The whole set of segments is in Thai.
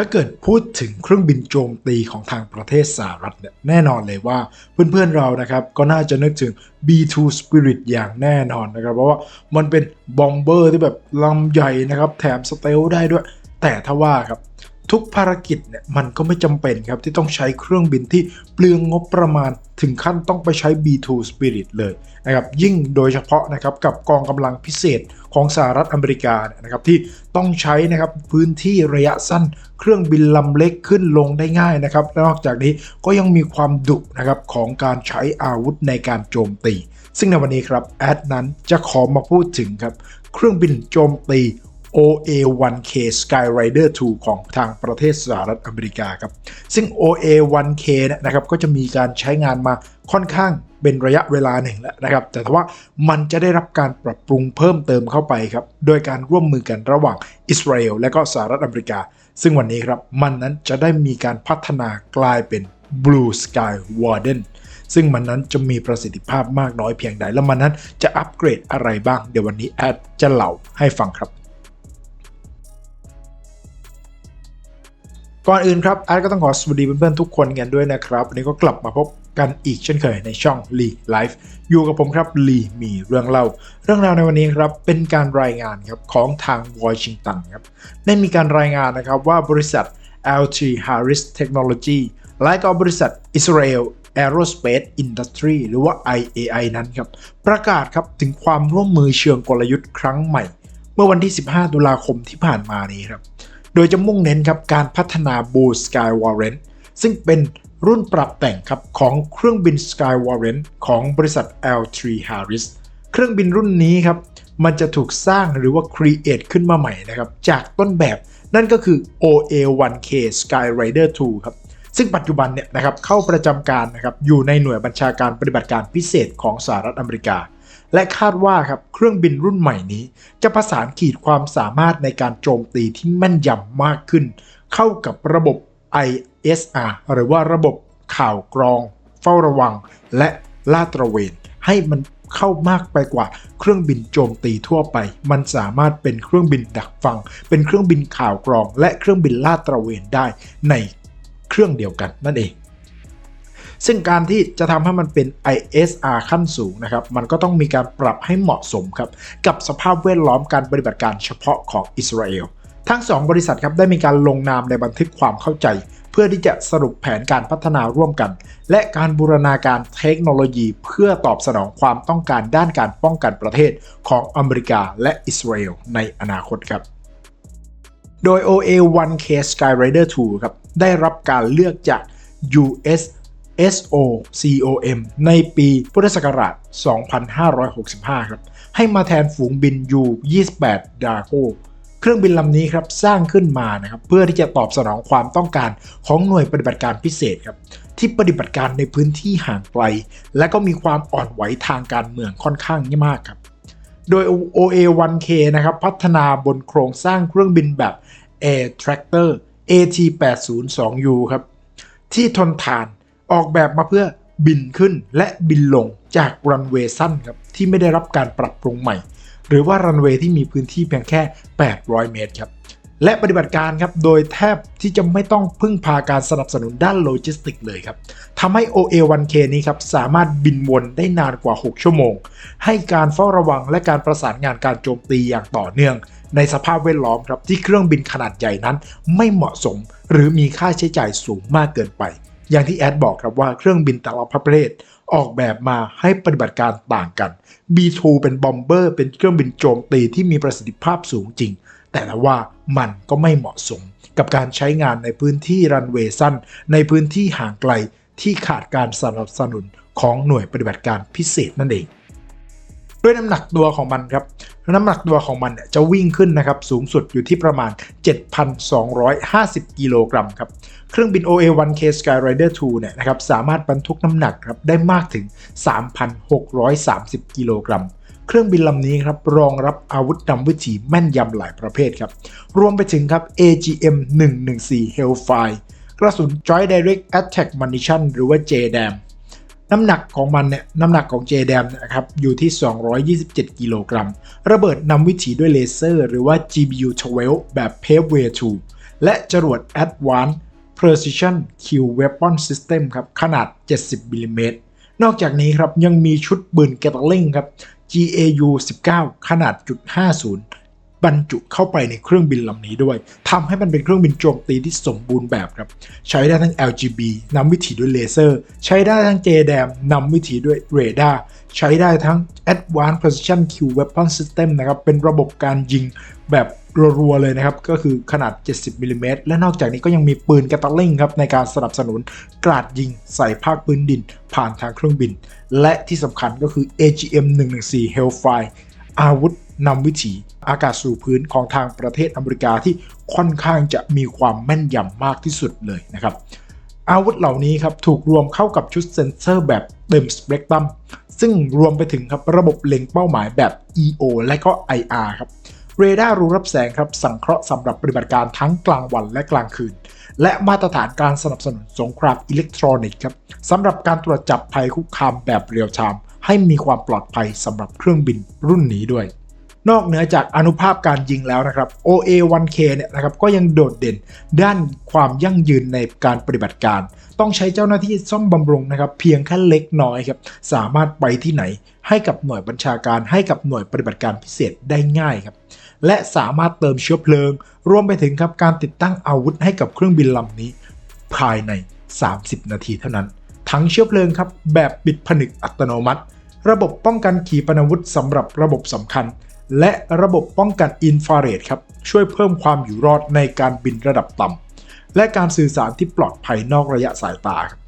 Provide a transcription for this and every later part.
ถ้าเกิดพูดถึงเครื่องบินโจมตีของทางประเทศสหรัฐเนี่ยแน่นอนเลยว่าเพื่อนๆเรานะครับก็น่าจะนึกถึง B2 Spirit อย่างแน่นอนนะครับ เพราะว่ามันเป็นบอมเบอร์ที่แบบลำใหญ่นะครับ แถมสเตลได้ด้วย แต่ถ้าว่าครับ ทุกภารกิจเนี่ยมันก็ไม่จำเป็นครับที่ต้องใช้เครื่องบินที่เปลืองงบประมาณถึงขั้นต้องไปใช้ B2 Spirit เลยนะครับยิ่งโดยเฉพาะนะครับกับกองกำลังพิเศษของสหรัฐอเมริกาเนี่ยนะครับที่ต้องใช้นะครับพื้นที่ระยะสั้น เครื่องบินลำเล็กขึ้นลงได้ง่ายนะครับนอกจากนี้ก็ยังมีความดุนะครับของการใช้อาวุธในการโจมตี ซึ่งในวันนี้ครับแอดนั้นจะขอมาพูดถึงครับเครื่องบินโจมตี OA-1K Skyrider 2 ของทางประเทศสหรัฐอเมริกาครับ ซึ่ง OA-1K เนี่ยนะครับก็จะมีการใช้งานมาค่อนข้างเป็นระยะเวลาหนึ่งแล้วนะครับ แต่ว่ามันจะได้รับการปรับปรุงเพิ่มเติมเข้าไปครับ โดยการร่วมมือกันระหว่างอิสราเอลและก็สหรัฐอเมริกา ซึ่งวันนี้ครับมันนั้นจะได้มีการพัฒนากลายเป็น Blue Sky Warden ซึ่งมันนั้นจะมีประสิทธิภาพมากน้อยเพียงใด แล้วมันนั้นจะอัปเกรดอะไรบ้าง เดี๋ยววันนี้แอดจะเล่าให้ฟังครับ ก่อนอื่นครับอาร์ตก็ต้องขอสวัสดีเพื่อนๆทุกคนกันด้วยนะครับ วันนี้ก็กลับมาพบกันอีกเช่นเคยในช่องลีไลฟ์อยู่กับผมครับลีมีเรื่องเล่า เรื่องราวในวันนี้ครับเป็นการรายงานครับของทางวอชิงตันครับได้มีการรายงานนะครับว่าบริษัท LT Harris Technology และก็บริษัท Israel Aerospace Industry หรือว่า IAI นั้นครับประกาศครับถึงความร่วมมือเชิงกลยุทธ์ครั้งใหม่ เมื่อวันที่ 15 ตุลาคมที่ผ่านมานี้ครับ โดยจะมุ่งเน้นครับการพัฒนา Blue Sky Warrant ซึ่งเป็นรุ่นปรับแต่งครับของเครื่องบิน Sky Warrant ของบริษัท L3 Harris เครื่องบินรุ่นนี้ครับมันจะถูกสร้างหรือว่า create ขึ้นมาใหม่นะครับจากต้นแบบนั่นก็คือ OA1K Skyrider 2 ครับซึ่งปัจจุบันเนี่ยนะครับเข้าประจำการนะครับอยู่ในหน่วยบัญชาการปฏิบัติการพิเศษของสหรัฐอเมริกา และคาดว่าครับเครื่องบินรุ่นใหม่นี้ จะประสานขีดความสามารถในการโจมตีที่แม่นยำมากขึ้น เข้ากับระบบ ISR หรือว่าระบบข่าวกรอง เฝ้าระวัง และลาดตระเวน ให้มันเข้ามากไปกว่าเครื่องบินโจมตีทั่วไป มันสามารถเป็นเครื่องบินดักฟัง เป็นเครื่องบินข่าวกรอง และเครื่องบินลาดตระเวนได้ในเครื่องเดียวกันนั่นเอง ซึ่งการที่จะทำให้มันเป็น ISR ขั้นสูงนะครับ มันก็ต้องมีการปรับให้เหมาะสมครับกับสภาพแวดล้อมการปฏิบัติการเฉพาะของอิสราเอลทั้ง 2 บริษัทครับได้มีการลงนามในบันทึกความเข้าใจ เพื่อที่จะสรุปแผนการพัฒนาร่วมกัน และการบูรณาการเทคโนโลยี เพื่อตอบสนองความต้องการด้านการป้องกันประเทศของอเมริกาและอิสราเอลในอนาคตครับโดย OA1K Skyrider 2 ครับได้รับการเลือกจาก US SOCOM ในปีพุทธศักราช 2565 ครับ ให้มาแทนฝูงบิน U-28 Draco เครื่องบินลำนี้ครับสร้างขึ้นมานะครับเพื่อที่จะตอบสนองความต้องการของหน่วยปฏิบัติการพิเศษครับที่ปฏิบัติการในพื้นที่ห่างไกล และก็มีความอ่อนไหวทางการเมืองค่อนข้างมากครับ โดย OA1K นะครับพัฒนาบนโครงสร้างเครื่องบินแบบ Air Tractor AT802U ครับที่ทนทาน ออกแบบมาเพื่อบินขึ้นและบินลงจากรันเวย์สั้นครับที่ไม่ได้รับการปรับปรุงใหม่ หรือว่ารันเวย์ที่มีพื้นที่เพียงแค่ 800 เมตรครับและปฏิบัติการครับโดยแทบที่จะไม่ต้องพึ่งพาการสนับสนุนด้านโลจิสติกเลยครับทำให้ OA1K นี้ครับสามารถบินวนได้นานกว่า 6 ชั่วโมง ให้การเฝ้าระวังและการประสานงานการโจมตีอย่างต่อเนื่อง ในสภาพแวดล้อมครับที่เครื่องบินขนาดใหญ่นั้น ไม่เหมาะสม หรือมีค่าใช้จ่ายสูงมากเกินไป อย่างที่แอดบอกครับว่าเครื่องบินแต่ละประเภทออกแบบมาให้ปฏิบัติการต่างกัน B2 เป็นบอมเบอร์เป็นเครื่องบินโจมตีที่มีประสิทธิภาพสูงจริง แต่ละว่ามันก็ไม่เหมาะสม กับการใช้งานในพื้นที่รันเวย์สั้น ในพื้นที่ห่างไกลที่ขาดการสนับสนุนของหน่วยปฏิบัติการพิเศษนั่นเอง ด้วยน้ำหนักตัวของมันครับน้ำหนักตัวของมันจะวิ่งขึ้นนะครับสูงสุดอยู่ที่ประมาณ 7,250 กิโลกรัมครับเครื่องบิน OA1K Skyrider 2เนี่ยนะครับสามารถบรรทุกน้ำหนักครับได้มากถึง 3,630 กิโลกรัมเครื่องบินลำนี้ครับรองรับอาวุธนำวิถีแม่นยำหลายประเภทครับ รวมไปถึงครับ AGM 114 Hellfire กระสุน Joint Direct Attack Munition หรือว่า JDAM น้ำหนักของมันเนี่ยน้ำหนักของ JDAM นะครับอยู่ที่ 227 กิโลกรัม ระเบิดนำวิถีด้วยเลเซอร์ หรือว่า GBU 12แบบ Paveway 2 และจรวด Advanced Precision Q Weapon System ครับขนาด 70มิลลิเมตรนอกจากนี้ครับยังมีชุดปืนเกตลิงครับ GAU 19 ขนาดจุด50 บรรจุเข้าไปในเครื่องบินลำนี้ด้วยทำให้มันเป็นเครื่องบินโจมตีที่สมบูรณ์แบบครับใช้ได้ทั้ง LGB นำวิถีด้วยเลเซอร์ ใช้ได้ทั้ง JDAM นำวิถีด้วยเรดาร์ใช้ได้ทั้ง Advanced Precision Q Weapon System นะครับเป็นระบบการยิงแบบรัวๆเลยนะครับ ก็คือขนาด 70มิลลิเมตรและนอกจากนี้ก็ยังมีปืนกระตัลลิงครับในการสนับสนุนกราดยิงใส่ภาคพื้นดิน ผ่านทางเครื่องบิน และที่สำคัญก็คือ AGM 114 Hellfire อาวุธ นำวิถีอากาศสู่พื้นของทางประเทศอเมริกาที่ค่อนข้างจะมีความแม่นยำมากที่สุดเลยนะครับ อาวุธเหล่านี้ครับถูกรวมเข้ากับชุดเซ็นเซอร์แบบเต็มสเปกตรัมซึ่งรวมไปถึงครับระบบเล็งเป้าหมายแบบ EO และก็ IR ครับเรดาร์รู้รับแสงครับสังเคราะห์สำหรับปฏิบัติการทั้งกลางวันและกลางคืน และมาตรฐานการสนับสนุนสงครามอิเล็กทรอนิกส์ครับสำหรับการตรวจจับภัยคุกคามแบบเรียลไทม์ให้มีความปลอดภัยสำหรับเครื่องบินรุ่นนี้ด้วย นอกเหนือจากอนุภาพการยิงแล้วนะครับ OA1K เนี่ยนะครับก็ยังโดดเด่นด้านความยั่งยืนในการปฏิบัติการ ต้องใช้เจ้าหน้าที่ซ่อมบำรุงนะครับ เพียงแค่เล็กน้อยครับสามารถไปที่ไหน ให้กับหน่วยบัญชาการให้กับหน่วยปฏิบัติการพิเศษได้ง่ายครับและสามารถเติมเชื้อเพลิง รวมไปถึงครับการติดตั้งอาวุธให้กับเครื่องบินลำนี้ ภายใน 30 นาทีเท่านั้น ทั้งเชื้อเพลิงครับแบบปิดผนึกอัตโนมัติ ระบบป้องกันขีปนาวุธสำหรับระบบสำคัญ และระบบป้องกันอินฟราเรดครับช่วยเพิ่มความอยู่รอดในการบินระดับต่ำและการสื่อสารที่ปลอดภัยนอกระยะสายตาครับ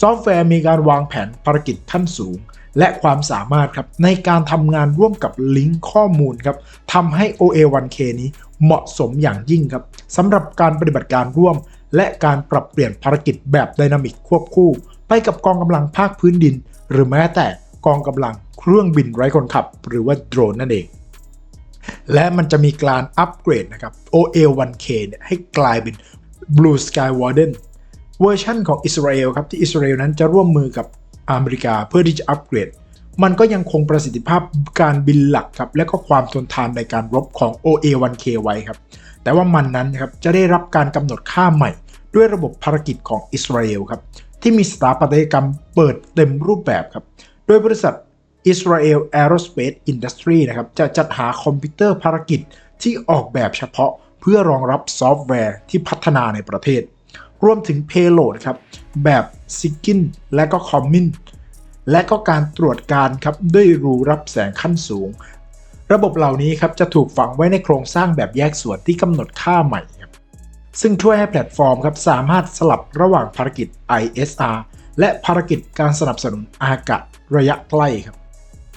ซอฟต์แวร์มีการวางแผนภารกิจขั้นสูง และความสามารถครับในการทำงานร่วมกับลิงก์ข้อมูลครับทำให้ OA1K นี้เหมาะสมอย่างยิ่งครับสำหรับการปฏิบัติการร่วม และการปรับเปลี่ยนภารกิจแบบไดนามิกควบคู่ ไปกับกองกำลังภาคพื้นดิน หรือแม้แต่กองกำลังเครื่องบินไร้คนขับ หรือว่าโดรนนั่นเอง และมันจะมีการอัปเกรดนะครับ OA1K เนี่ยให้กลายเป็น Blue Sky Warden เวอร์ชันของอิสราเอลครับที่อิสราเอลนั้นจะร่วมมือกับอเมริกาเพื่อที่จะอัปเกรด มันก็ยังคงประสิทธิภาพการบินหลักครับและก็ความทนทานในการรบของ OA1K ไว้ครับ แต่ว่ามันนั้นครับจะได้รับการกำหนดค่าใหม่ ด้วยระบบภารกิจของอิสราเอลครับที่มีสถาปัตยกรรมเปิดเต็มรูปแบบครับ โดยบริษัท Israel Aerospace Industry นะครับจะจัดหาคอมพิวเตอร์ภารกิจที่ออกแบบเฉพาะเพื่อรองรับซอฟต์แวร์ที่พัฒนาในประเทศ รวมถึง Payload ครับแบบ s i g i n และก็ Common และก็การตรวจการครับด้วยรูรับแสงขั้นสูง ระบบเหล่านี้ครับจะถูกฝังไว้ในโครงสร้างแบบแยกส่วนที่กำหนดค่าใหม่ครับซึ่งช่วยให้แพลตฟอร์มครับสามารถสลับระหว่างภารกิจ ISR และภารกิจการสนับสนุนอากาศระยะใกล้ครับ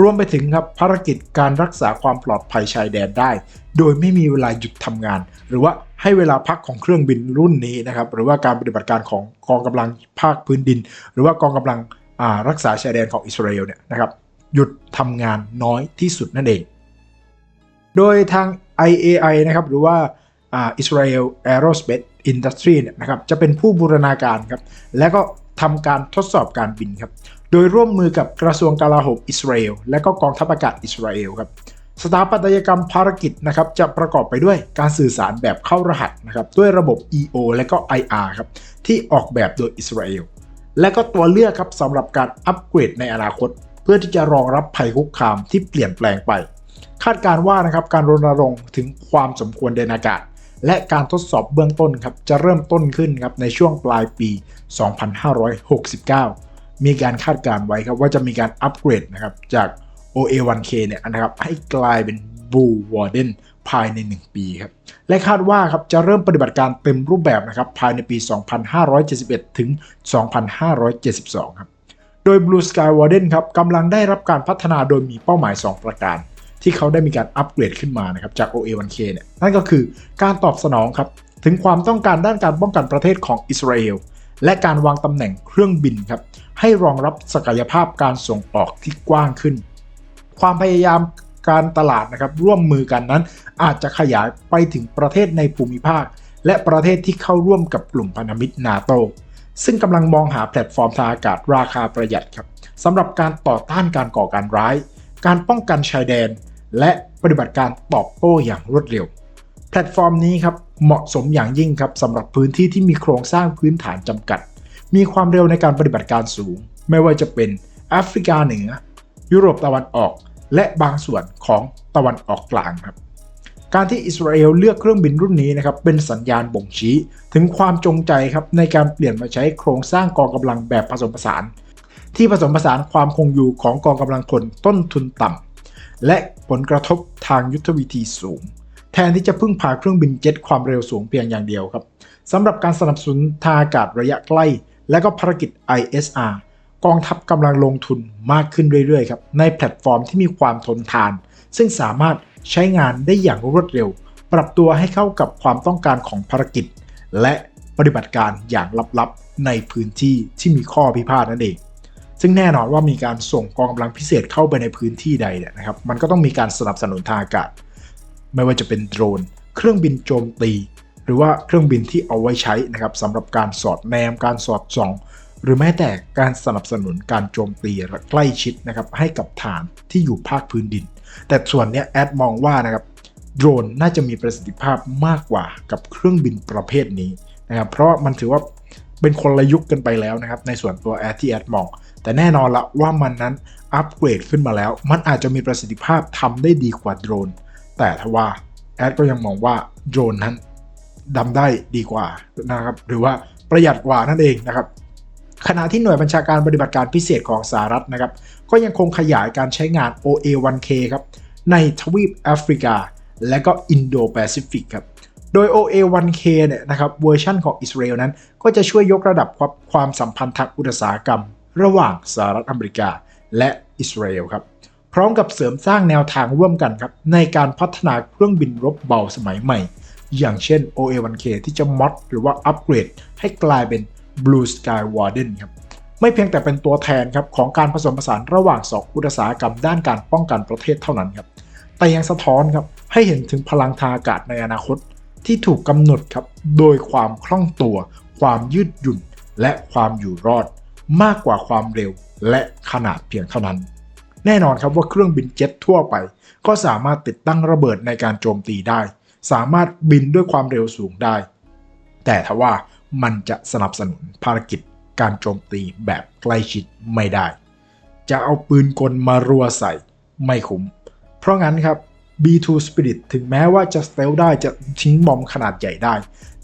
รวมไปถึงครับภารกิจการรักษาความปลอดภัยชายแดนได้ โดยไม่มีเวลาหยุดทำงาน หรือว่าให้เวลาพักของเครื่องบินรุ่นนี้นะครับหรือว่าการปฏิบัติการของกองกำลังภาคพื้นดิน หรือว่ากองกำลังรักษาชายแดนของอิสราเอลเนี่ยนะครับหยุดทำงานน้อยที่สุดนั่นเอง โดยทาง IAI นะครับหรือว่า Israel Aerospace Industry เนี่ยนะครับจะเป็นผู้บูรณาการครับและก็ทำการทดสอบการบินครับ โดยร่วมมือกับกระทรวงกลาโหมอิสราเอลและก็กองทัพอากาศอิสราเอลครับสถาปัตยกรรมภารกิจนะครับจะประกอบไปด้วยการสื่อสารแบบเข้ารหัสนะครับด้วยระบบ EO และก็ IR ครับที่ออกแบบโดยอิสราเอลและก็ตัวเลือกครับสำหรับการอัปเกรดในอนาคต เพื่อที่จะรองรับภัยคุกคามที่เปลี่ยนแปลงไป คาดการว่านะครับการรณรงค์ถึงความสมควรเดินอากาศ และการทดสอบเบื้องต้นครับจะเริ่มต้นขึ้นครับในช่วงปลายปี 2569 มีการคาดการไว้ครับว่าจะมีการอัปเกรดนะครับจาก OA1K เนี่ยนะครับให้กลายเป็น Blue Warden ภายใน 1 ปีครับและคาดว่าครับจะเริ่มปฏิบัติการเต็มรูปแบบนะครับภายในปี 2571 ถึง 2572 ครับโดย Blue Sky Warden ครับกำลังได้รับการพัฒนาโดยมีเป้าหมาย 2 ประการ ที่เขาได้มีการอัปเกรดขึ้นมานะครับจาก OA1K เนี่ยนั่นก็คือการตอบสนองครับถึงความต้องการด้านการป้องกันประเทศของอิสราเอล และการวางตำแหน่งเครื่องบินครับให้รองรับศักยภาพการส่งออกที่กว้างขึ้น ความพยายามการตลาดนะครับร่วมมือกันนั้น อาจจะขยายไปถึงประเทศในภูมิภาค และประเทศที่เข้าร่วมกับกลุ่มพันธมิตรนาโตซึ่งกำลังมองหาแพลตฟอร์มทางอากาศราคาประหยัดครับสำหรับการต่อต้านการก่อการร้าย การป้องกันชายแดน และปฏิบัติการตอบโต้อย่างรวดเร็ว พลตฟอร์มนี้ครับเหมาะสมอย่างยิ่งครับสำหรับพื้นที่ที่มีโครงสร้างพื้นฐานจำกัด มีความเร็วในการปฏิบัติการสูง ไม่ว่าจะเป็นแอฟริกาเหนือ ยุโรปตะวันออก และบางส่วนของตะวันออกกลางครับการที่อิสราเอลเลือกเครื่องบินรุ่นนี้นะครับเป็นสัญญาณบ่งชี้ ถึงความจงใจครับในการเปลี่ยนมาใช้โครงสร้างกองกำลังแบบผสมผสาน ที่ผสมผสานความคงอยู่ของกองกำลังพลต้นทุนต่ำและผลกระทบทางยุทธวิธีสูง แทนที่จะพึ่งพาเครื่องบินเจ็ตความเร็วสูงเพียงอย่างเดียวครับสำหรับการสนับสนุนทางอากาศระยะใกล้ และก็ภารกิจ ISR กองทัพกำลังลงทุนมากขึ้นเรื่อยๆครับในแพลตฟอร์มที่มีความทนทาน ซึ่งสามารถใช้งานได้อย่างรวดเร็ว ปรับตัวให้เข้ากับความต้องการของภารกิจ และปฏิบัติการอย่างลับๆ ในพื้นที่ที่มีข้อพิพาทนั่นเอง ซึ่งแน่นอนว่ามีการส่งกองกำลังพิเศษเข้าไปในพื้นที่ใดเนี่ยนะครับ มันก็ต้องมีการสนับสนุนทางอากาศ ไม่ว่าจะเป็นโดรน เครื่องบินโจมตี หรือว่าเครื่องบินที่เอาไว้ใช้นะครับสำหรับการสอดแนมการสอดส่อง หรือแม้แต่การสนับสนุนการโจมตีใกล้ชิดนะครับให้กับฐานที่อยู่ภาคพื้นดิน แต่ส่วนนี้แอดมองว่านะครับโดรนน่าจะมีประสิทธิภาพมากกว่ากับเครื่องบินประเภทนี้นะครับเพราะมันถือว่าเป็นคนละยุคกันไปแล้วนะครับในส่วนตัวแอดที่แอดมอง แต่แน่นอนละว่ามันนั้นอัปเกรดขึ้นมาแล้ว มันอาจจะมีประสิทธิภาพทำได้ดีกว่าโดรน แต่ทว่าแอดก็ยังมองว่าโดรนนั้นดำได้ดีกว่านะครับหรือว่าประหยัดกว่านั่นเองนะครับขณะที่หน่วยบัญชาการปฏิบัติการพิเศษของสหรัฐนะครับ ก็ยังคงขยายการใช้งาน OA1K ครับในทวีปแอฟริกา และก็อินโดแปซิฟิกครับโดย OA1K เนี่ยนะครับเวอร์ชันของอิสราเอลนั้น ก็จะช่วยยกระดับความความสัมพันธ์ทางอุตสาหกรรม ระหว่างสหรัฐอเมริกา และอิสราเอลครับ พร้อมกับเสริมสร้างแนวทางร่วมกันครับในการพัฒนาเครื่องบินรบเบาสมัยใหม่ อย่างเช่น OA1K ที่จะมอดหรือว่าอัปเกรด ให้กลายเป็น Blue Sky Warden ครับไม่เพียงแต่เป็นตัวแทนครับของการผสมผสานระหว่างสองอุตสาหกรรมด้านการป้องกันประเทศเท่านั้นครับแต่ยังสะท้อนครับให้เห็นถึงพลังทางอากาศในอนาคตที่ถูกกำหนดครับโดยความคล่องตัว ความยืดหยุ่น และความอยู่รอด มากกว่าความเร็วและขนาดเพียงเท่านั้น แน่นอนครับว่าเครื่องบินเจ็ตทั่วไป ก็สามารถติดตั้งระเบิดในการโจมตีได้ สามารถบินด้วยความเร็วสูงได้ แต่ทว่ามันจะสนับสนุนภารกิจการโจมตีแบบใกล้ชิดไม่ได้ จะเอาปืนกลมารัวใส่ไม่คุ้ม เพราะงั้นครับ B2 Spirit ถึงแม้ว่าจะสเตลได้จะทิ้งบอมขนาดใหญ่ได้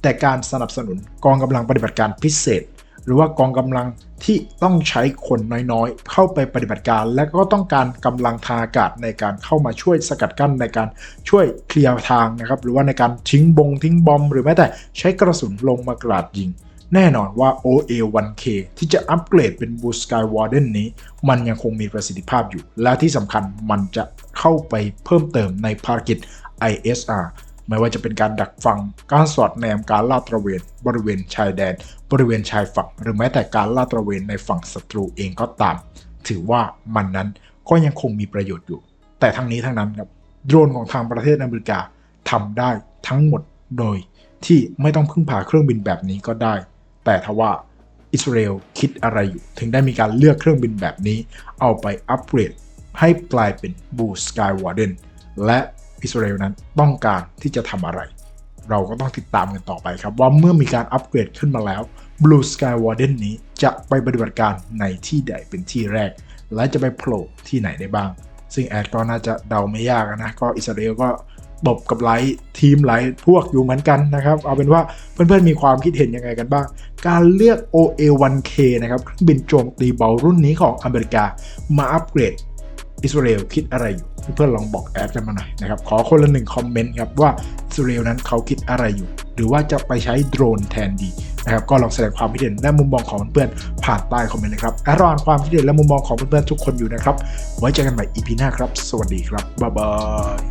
แต่การสนับสนุนกองกำลังปฏิบัติการพิเศษ หรือว่ากองกำลัง ที่ต้องใช้คนน้อยๆ เข้าไปปฏิบัติการ และก็ต้องการกำลังทางอากาศในการเข้ามาช่วยสกัดกั้นในการช่วยเคลียร์ทางนะครับ หรือว่าในการทิ้งบงทิ้งบอมหรือแม้แต่ใช้กระสุนลงมากราดยิง แน่นอนว่า OA1K ที่จะอัปเกรดเป็น Blue Sky Warden นี้ มันยังคงมีประสิทธิภาพอยู่ และที่สำคัญมันจะเข้าไปเพิ่มเติมในภารกิจ ISR ไม่ว่าจะเป็นการดักฟัง การสอดแนมการลาดตระเวน บริเวณชายแดน บริเวณชายฝั่ง หรือแม้แต่การลาดตระเวนในฝั่งศัตรูเองก็ตาม ถือว่ามันนั้นก็ยังคงมีประโยชน์อยู่ แต่ทั้งนี้ทั้งนั้นครับโดรนของทางประเทศอเมริกาทำได้ทั้งหมดโดยที่ไม่ต้องพึ่งพาเครื่องบินแบบนี้ก็ได้ แต่ทว่าอิสราเอลคิดอะไรอยู่ ถึงได้มีการเลือกเครื่องบินแบบนี้ เอาไปอัปเกรดให้กลายเป็น Blue Sky Warden และ อิสราเอลนั้นต้องการที่จะทำอะไร เราก็ต้องติดตามกันต่อไปครับ ว่าเมื่อมีการอัปเกรดขึ้นมาแล้ว Blue Sky Warden นี้จะไปปฏิบัติการในที่ใดเป็นที่แรก และจะไปโผล่ที่ไหนได้บ้าง ซึ่งแอดก็น่าจะเดาไม่ยากนะ ก็อิสราเอลก็ตบกับไลท์ทีมไลท์พวกอยู่เหมือนกันนะครับ เอาเป็นว่าเพื่อนๆมีความคิดเห็นยังไงกันบ้าง การเลือก OA1K นะครับเครื่องบินโจมตีเบารุ่นนี้ของอเมริกามาอัปเกรด อิสราเอลคิดอะไรอยู่เพื่อนๆลองบอกแอดกันมาหน่อยนะครับขอคนละหนึ่งคอมเมนต์ครับว่าอิสราเอลนั้นเขาคิดอะไรอยู่ หรือว่าจะไปใช้โดรนแทนดีนะครับก็ลองแสดงความคิดเห็นและมุมมองของเพื่อนๆผ่านใต้คอมเมนต์นะครับแอดรอนความคิดเห็นและมุมมองของเพื่อนๆทุกคนอยู่นะครับไว้เจอกันใหม่ EP หน้าครับ สวัสดีครับบ๊ายบาย